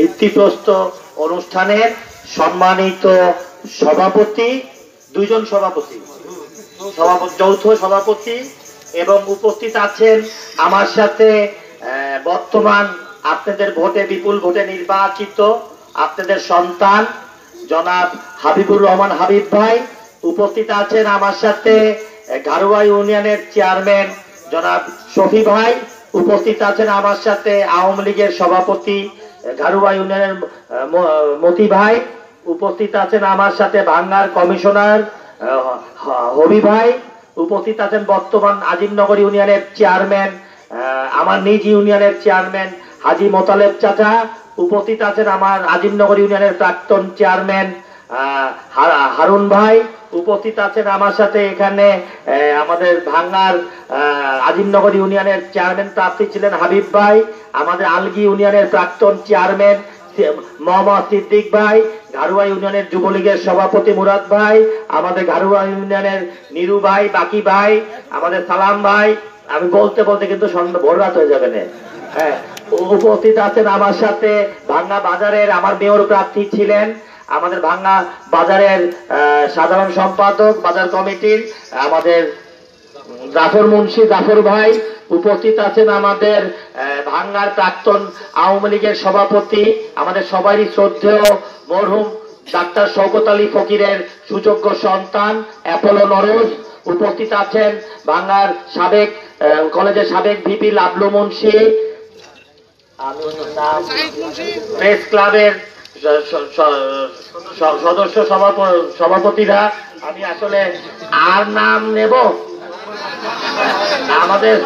ভিত্তিপ্রস্ত অনুষ্ঠানের সম্মানিত সভাপতি দুইজন সভাপতি যৌথ সভাপতি এবং উপস্থিত আছেন আমার সাথে বর্তমান আপনাদের ভোটে বিপুল ভোটে নির্বাচিত আপনাদের সন্তান, জনাব হাবিবুর রহমান হাবিব ভাই। উপস্থিত আছেন আমার সাথে ঘারুয়া ইউনিয়নের চেয়ারম্যান জনাব শফি ভাই। উপস্থিত আছেন আমার সাথে আওয়ামী লীগের সভাপতি ঘারুয়া ইউনিয়নের মতি ভাই উপস্থিত আছেন আমার সাথে, ভাঙ্গার কমিশনার হবি ভাই উপস্থিত আছেন বর্তমান আজিমনগর ইউনিয়নের চেয়ারম্যান আমার নিজ ইউনিয়নের চেয়ারম্যান হাজি মোতালেব চাচা উপস্থিত আছেন আমার আজিমনগর ইউনিয়নের প্রাক্তন চেয়ারম্যান হারুন ভাই উপস্থিত আছেন আমার সাথে এখানে আমাদের ভাঙ্গার আজিমনগর ইউনিয়নের চেয়ারম্যান প্রার্থী ছিলেন হাবিব ভাই, আমাদের আলগি ইউনিয়নের প্রাক্তন চেয়ারম্যান মোহাম্মদ সিদ্দিক ভাই, ঘারুয়া ইউনিয়নের যুবলীগের সভাপতি মুরাদ ভাই, আমাদের ঘারুয়া ইউনিয়নের নিরু ভাই, বাকি ভাই, আমাদের সালাম ভাই। আমি বলতে বলতে কিন্তু ভোর রাত হয়ে যাবে না। হ্যাঁ উপস্থিত আছেন আমার সাথে ভাঙ্গা বাজারের আমার মেয়র প্রার্থী ছিলেন, আমাদের ভাঙ্গা বাজারের সাধারণ সম্পাদক, বাজার কমিটির, আমাদের জাফর মুন্সি, জাফর ভাই উপস্থিত আছেন আমাদের ভাঙ্গার প্রাক্তন আওয়ামী লীগের সভাপতি, আমাদের সবারই শ্রদ্ধেয় মরহুম ডাক্তার শওকত আলী ফকিরের সুযোগ্য সন্তান, অ্যাপোলো নরোজ উপস্থিত আছেন, ভাঙ্গার সাবেক কলেজের সাবেক ভিপি লাবলু মুন্সি প্রেস ক্লাবের সদস্য সভাপতিরা, আমি আসলে আর নাম নেব? আমাদের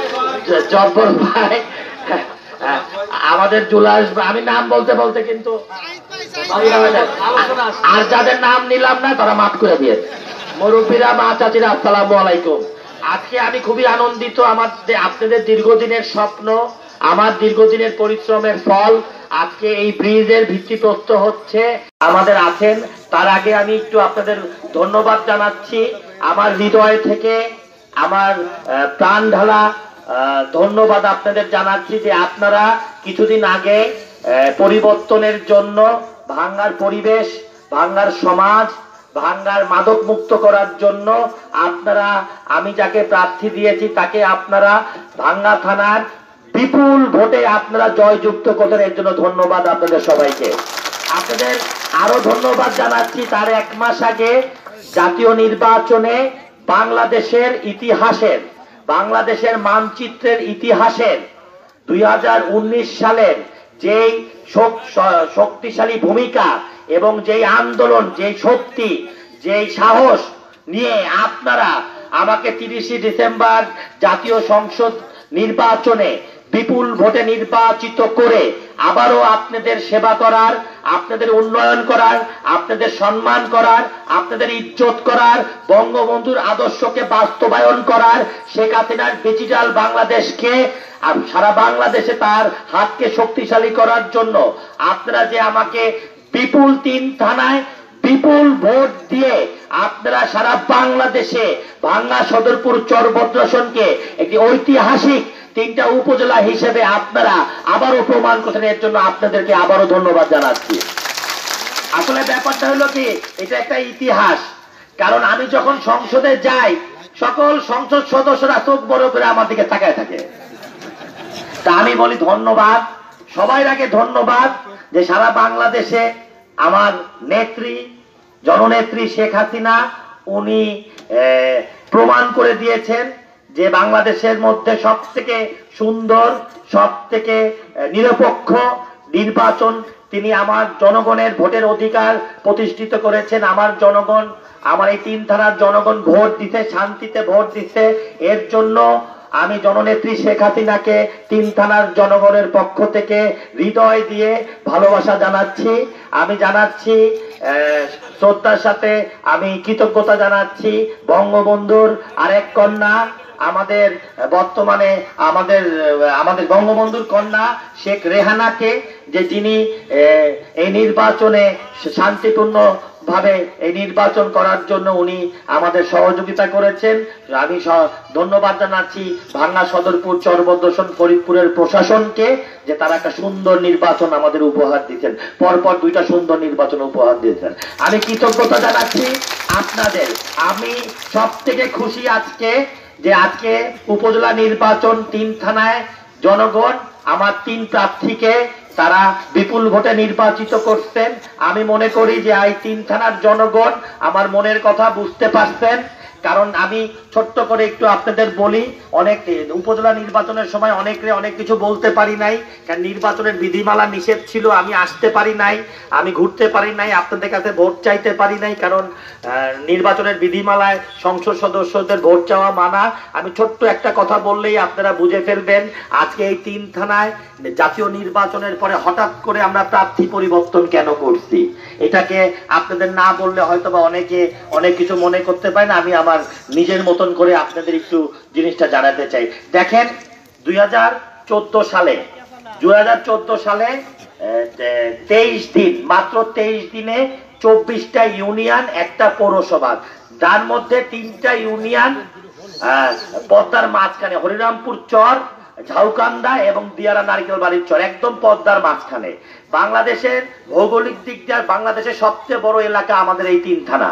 জব্বর ভাই, আমাদের জুলাস আমি নাম বলতে বলতে কিন্তু আর যাদের নাম নিলাম না, তারা মাফ করে দিয়ে মুরব্বীরা, মা চাচিরা, আসসালামু আলাইকুম। আজকে আমি খুবই আনন্দিত, আমার আপনাদের দীর্ঘদিনের স্বপ্ন আমার দীর্ঘদিনের পরিশ্রমের ফল আজকে এই ব্রিজের ভিত্তিপ্রস্ত হচ্ছে। আমাদের আছেন, তার আগে আমি একটু আপনাদের ধন্যবাদ জানাচ্ছি। আমার হৃদয় থেকে আমার প্রাণ ঢালা ধন্যবাদ আপনাদের জানাচ্ছি যে আপনারা কিছুদিন আগে পরিবর্তনের জন্য ভাঙ্গার পরিবেশ, ভাঙ্গার সমাজ, ভাঙ্গার মাদক মুক্ত করার জন্য আপনারা, আমি যাকে প্রার্থী দিয়েছি তাকে আপনারা ভাঙ্গা থানার বিপুল ভোটে আপনারা জয়যুক্ত করেন এর জন্য ধন্যবাদ আপনাদের সবাইকে। আপনাদের আরও ধন্যবাদ জানাচ্ছি, তার এক মাস আগে জাতীয় নির্বাচনে বাংলাদেশের ইতিহাসের, বাংলাদেশের মানচিত্রের ইতিহাসের দুই হাজার উনিশ সালের যেই শক্তিশালী ভূমিকা এবং যেই আন্দোলন, যেই শক্তি, যেই সাহস নিয়ে আপনারা আমাকে তিরিশে ডিসেম্বর জাতীয় সংসদ নির্বাচনে বিপুল ভোটে নির্বাচিত করে আবারও আপনাদের সেবা করার, আপনাদের উন্নয়ন করার, আপনাদের সম্মান করার, আপনাদের ইজ্জত করার, বঙ্গবন্ধুর আদর্শকে বাস্তবায়ন করার শেখ হাসিনার ডিজিটাল বাংলাদেশকে সারা বাংলাদেশে তার হাতকে শক্তিশালী করার জন্য আপনারা যে আমাকে বিপুল তিন থানায় বিপুল ভোট দিয়ে আপনারা সারা বাংলাদেশে ভাঙ্গা সদরপুর চরভদ্রাসনকে একটি ঐতিহাসিক তিনটা উপজেলা হিসেবে আপনারা আবারও প্রমাণ করছেন এর জন্য আপনাদেরকে আবারও ধন্যবাদ জানাচ্ছি। আসলে ব্যাপারটা হলো কি, এটা একটা ইতিহাস। কারণ আমি যখন সংসদে যাই, সকল সংসদ সদস্যরা চোখ বড় করে আমার দিকে তাকায় থাকে। তা আমি বলি ধন্যবাদ। সবাই আগে ধন্যবাদ যে সারা বাংলাদেশে আমার নেত্রী, জননেত্রী শেখ হাসিনা, উনি প্রমাণ করে দিয়েছেন। যে বাংলাদেশের মধ্যে সব থেকে সুন্দর সব থেকে নিরপেক্ষ নির্বাচন তিনি আমার জনগণের ভোটের অধিকার প্রতিষ্ঠিত করেছেন। আমার জনগণ, আমার এই তিন থানার জনগণ ভোট দিতে, শান্তিতে ভোট দিতে। এর জন্য আমি জননেত্রী শেখ হাসিনাকে তিন থানার জনগণের পক্ষ থেকে হৃদয় দিয়ে ভালোবাসা জানাচ্ছি। আমি জানাচ্ছি শ্রদ্ধার সাথে আমি কৃতজ্ঞতা জানাচ্ছি বঙ্গবন্ধুর আরেক কন্যা। আমাদের বর্তমানে আমাদের আমাদের বঙ্গবন্ধুর কন্যা শেখ রেহানাকে, যে যিনি এই নির্বাচনে শান্তিপূর্ণ ভাবে এই নির্বাচন করার জন্য উনি আমাদের সহযোগিতা করেছেন। আমি ধন্যবাদ জানাচ্ছি ভাঙ্গা সদরপুর চরবদ্দশন ফরিদপুরের প্রশাসনকে, যে তারা একটা সুন্দর নির্বাচন আমাদের উপহার দিচ্ছেন পরপর দুইটা সুন্দর নির্বাচন উপহার দিয়েছেন। আমি কৃতজ্ঞতা জানাচ্ছি আপনাদের। আমি সব থেকে খুশি আজকে যে আজকে উপজেলা নির্বাচন তিন থানায় জনগণ, আমার তিন প্রার্থীকে তারা বিপুল ভোটে নির্বাচিত করছেন। আমি মনে করি যে এই তিন থানার জনগণ আমার মনের কথা বুঝতে পারছেন। কারণ আমি ছোট্ট করে একটু আপনাদের বলি, অনেক উপজেলা নির্বাচনের সময় অনেকে অনেক কিছু বলতে পারি নাই, কারণ নির্বাচনের বিধিমালা নিষেধ ছিল, আমি আসতে পারি নাই, আমি ঘুরতে পারি নাই, আপনাদের কাছে ভোট চাইতে পারি নাই, কারণ নির্বাচনের বিধিমালায় সংসদ সদস্যদের ভোট চাওয়া মানা। আমি ছোট্ট একটা কথা বললেই আপনারা বুঝে ফেলবেন, আজকে এই তিন থানায় জাতীয় নির্বাচনের পরে হঠাৎ করে আমরা প্রার্থী পরিবর্তন কেন করছি? এটাকে আপনাদের না বললে হয়তো বা অনেকে অনেক কিছু মনে করতে পারেন, আমি আমার নিজের মতন করে আপনাদের একটু জিনিসটা জানাতে চাই। দেখেন, দুই সালে দুই সালে তেইশ দিন, মাত্র তেইশ দিনে চব্বিশটা ইউনিয়ন, একটা পৌরসভা। যার মধ্যে তিনটা ইউনিয়ন পদ্মার মাঝখানে, হরিরামপুর চর, ঝাউকান্দা এবং দিয়ারা নারিকেল বাড়ির চর, একদম পদ্মার মাঝখানে। বাংলাদেশের ভৌগোলিক দিক দিয়ে বাংলাদেশের সবচেয়ে বড় এলাকা আমাদের এই তিন থানা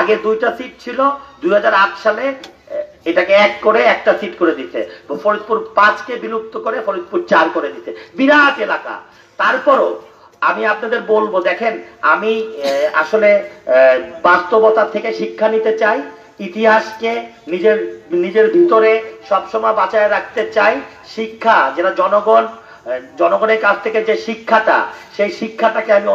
আগে দুইটা সিট ছিল, দুই সালে এটাকে এক করে একটা সিট করে দিতে ফরিদপুর পাঁচকে বিলুপ্ত করে ফরিদপুর চার করে দিতে বিরাট এলাকা। তারপরও আমি আপনাদের বলব, দেখেন, আমি আসলে বাস্তবতা থেকে শিক্ষা নিতে চাই, ইতিহাসকে নিজের নিজের ভিতরে সবসময় বাঁচায় রাখতে চাই, শিক্ষা, যেটা জনগণ জনগণের কাছ থেকে যে শিক্ষাটা, সেই শিক্ষাটাকে আমি